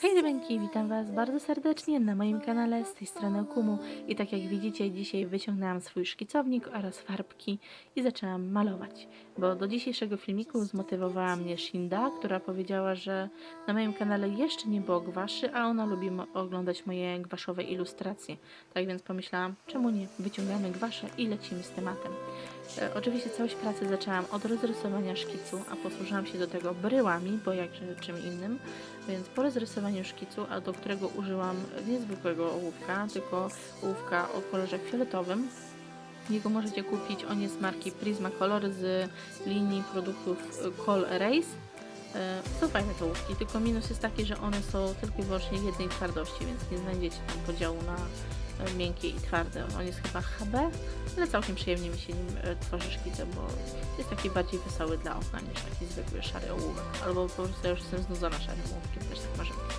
Hej Dybenki, witam Was bardzo serdecznie na moim kanale z tej strony Okumu i tak jak widzicie dzisiaj wyciągnęłam swój szkicownik oraz farbki i zaczęłam malować, bo do dzisiejszego filmiku zmotywowała mnie Shinda, która powiedziała, że na moim kanale jeszcze nie było gwaszy, a ona lubi oglądać moje gwaszowe ilustracje, tak więc pomyślałam, czemu nie, wyciągamy gwasze i lecimy z tematem. E, Oczywiście całość pracy zaczęłam od rozrysowania szkicu, a posłużyłam się do tego bryłami, bo jakże czym innym. Więc po rozrysowaniu szkicu, a do którego użyłam niezwykłego ołówka, tylko ołówka o kolorze fioletowym. Jego możecie kupić, on jest marki Prismacolor z linii produktów Col Erase. E, Są fajne te ołówki, tylko minus jest taki, że one są tylko i wyłącznie jednej twardości, więc nie znajdziecie tam podziału na miękkie i twarde. On jest chyba HB, ale całkiem przyjemnie mi się nim e, tworzy szkice, bo jest taki bardziej wesoły dla okna niż taki zwykły szary ołówek. Albo po prostu ja już jestem znudzona szarym ołówkiem, też tak może być.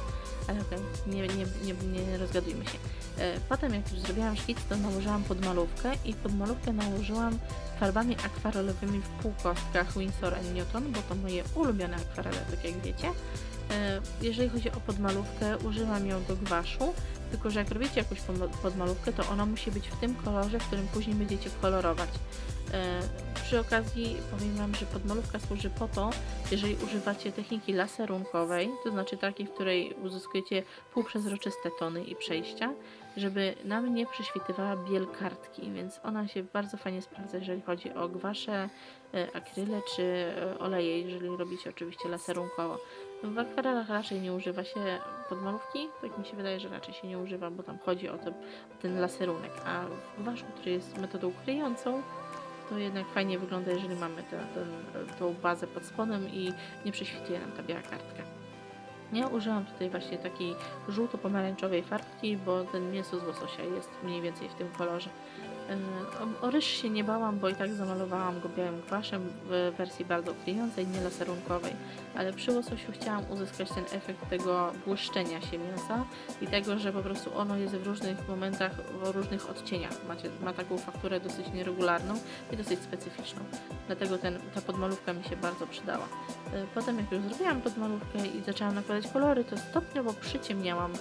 Ale okej, nie, nie, nie, nie rozgadujmy się. E, Potem jak już zrobiłam szkic, to nałożyłam podmalówkę i podmalówkę nałożyłam farbami akwarelowymi w półkostkach Winsor Newton, bo to moje ulubione akwarele, tak jak wiecie. E, Jeżeli chodzi o podmalówkę, używam ją do gwaszu, tylko że jak robicie jakąś podma- podmalówkę, to ona musi być w tym kolorze, w którym później będziecie kolorować. E, Przy okazji powiem Wam, że podmalówka służy po to, jeżeli używacie techniki laserunkowej, to znaczy takiej, w której uzyskujecie półprzezroczyste tony i przejścia, żeby nam nie prześwitywała biel kartki, więc ona się bardzo fajnie sprawdza, jeżeli chodzi o gwasze, e, akryle czy e, oleje, jeżeli robicie oczywiście laserunkowo. W akwarelach raczej nie używa się podmalówki, tak mi się wydaje, że raczej się nie używa, bo tam chodzi o, te, o ten laserunek, a w gwaszu, który jest metodą kryjącą, to jednak fajnie wygląda, jeżeli mamy tę- tą bazę pod spodem i nie prześwituje nam ta biała kartka. Ja użyłam tutaj właśnie takiej żółto-pomarańczowej farbki, bo ten mięso z łososia jest mniej więcej w tym kolorze. Yy, O, ryż się nie bałam, bo i tak zamalowałam go białym gwaszem w wersji bardzo kryjącej, nie laserunkowej, ale przy łososiu chciałam uzyskać ten efekt tego błyszczenia się mięsa i tego, że po prostu ono jest w różnych momentach, w różnych odcieniach. Macie, ma taką fakturę dosyć nieregularną i dosyć specyficzną. Dlatego ten, ta podmalówka mi się bardzo przydała. E, Potem jak już zrobiłam podmalówkę i zaczęłam nakładać kolory, to stopniowo przyciemniałam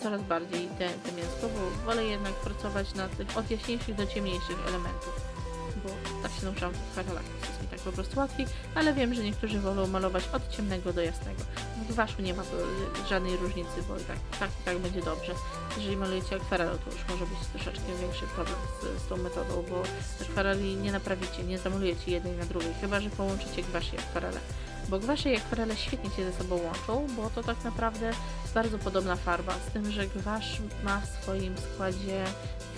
coraz bardziej te, te mięsko, bo wolę jednak pracować na tych od jaśniejszych do ciemniejszych elementów. Bo tak się nauczyłam w akwarelach, jest mi tak po prostu łatwiej, ale wiem, że niektórzy wolą malować od ciemnego do jasnego. W gwaszu nie ma e, żadnej różnicy, bo i tak, tak, tak będzie dobrze. Jeżeli malujecie akwarelą, to już może być troszeczkę większy problem z, z tą metodą, bo akwareli nie naprawicie, nie zamalujecie jednej na drugiej, chyba że połączycie gwasz i akwarele. Bo gwasze i akwarele świetnie się ze sobą łączą, bo to tak naprawdę bardzo podobna farba, z tym, że gwasz ma w swoim składzie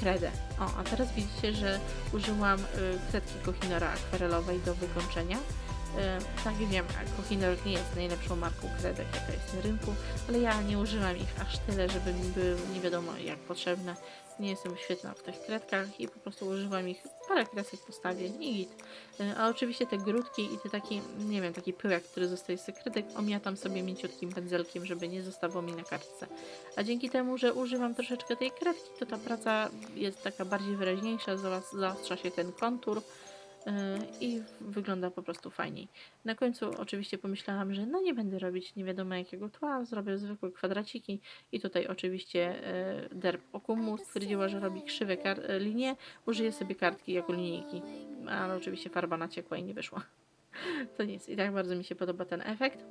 kredę. O, a teraz widzicie, że użyłam y, kredki Kohinora akwarelowej do wykończenia. Y, tak wiem, Kohinor nie jest najlepszą marką kredek, jaka jest na rynku, ale ja nie używam ich aż tyle, żeby mi były nie wiadomo jak potrzebne. Nie jestem świetna w tych kredkach i po prostu używam ich, parę kresek postawię i git. Y, A oczywiście te grudki i te taki, nie wiem, taki pyłek, który zostaje z tych kredek, omiatam sobie mięciutkim pędzelkiem, żeby nie zostawał mi na kartce. A dzięki temu, że używam troszeczkę tej kredki, to ta praca jest taka bardziej wyraźniejsza, zaos- zaostrza się ten kontur i wygląda po prostu fajniej. Na końcu oczywiście pomyślałam, że no nie będę robić nie wiadomo jakiego tła, zrobię zwykłe kwadraciki i tutaj oczywiście yy, derb Okumu stwierdziła, że robi krzywe e, linie, użyję sobie kartki jako linijki, ale oczywiście farba naciekła i nie wyszła. To nic, i tak bardzo mi się podoba ten efekt.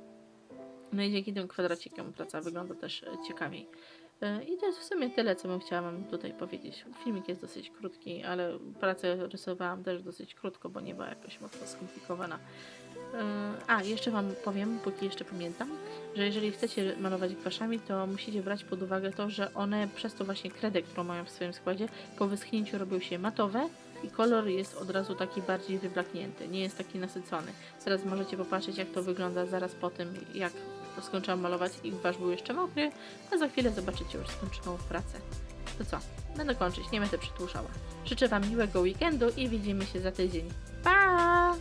No i dzięki tym kwadracikom praca wygląda też ciekawiej. E, I to jest w sumie tyle, co bym chciała Wam tutaj powiedzieć. Filmik jest dosyć krótki, ale pracę rysowałam też dosyć krótko, bo nie była jakoś mocno skomplikowana. E, A, jeszcze Wam powiem, póki jeszcze pamiętam, że jeżeli chcecie malować gwaszami, to musicie brać pod uwagę to, że one przez to właśnie kredę, którą mają w swoim składzie, po wyschnięciu robią się matowe i kolor jest od razu taki bardziej wyblaknięty, nie jest taki nasycony. Teraz możecie popatrzeć, jak to wygląda zaraz po tym, jak skończyłam malować i gwasz był jeszcze mokry, a za chwilę zobaczycie już skończoną pracę. To co? Będę kończyć, nie będę przytłuszała. Życzę Wam miłego weekendu i widzimy się za tydzień. Pa!